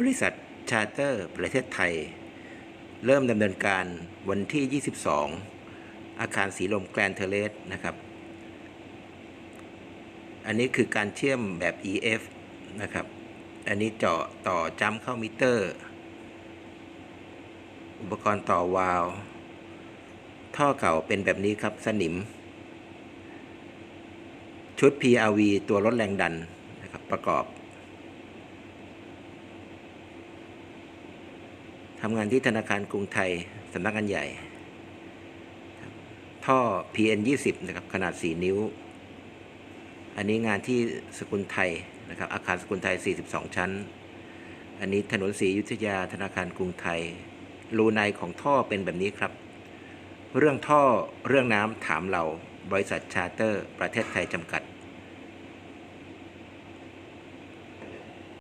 บริษัทชาร์เตอร์ประเทศไทย เริ่มดำเนินการวันที่ 22 อาคารสีลมแกรนเทเลสนะครับ อันนี้คือการเชื่อมแบบ EF นะครับ อันนี้เจาะต่อจัมเข้ามิเตอร์ อุปกรณ์ต่อวาล์วท่อเก่าเป็นแบบนี้ครับสนิม ชุด PRV ตัวลดแรงดันนะครับประกอบ ทำงานที่ธนาคารกรุงไทยสำนักงานใหญ่ ท่อ PN 20นะครับขนาด 4 นิ้ว อันนี้งานที่สกุลไทยนะครับอาคารสกุลไทย 42 ชั้น อันนี้ถนนศรียุทธยาธนาคารกรุงไทย รูในของท่อเป็นแบบนี้ครับ เรื่องท่อเรื่องน้ำถามเราบริษัทชาร์เตอร์ ประเทศไทยจำกัด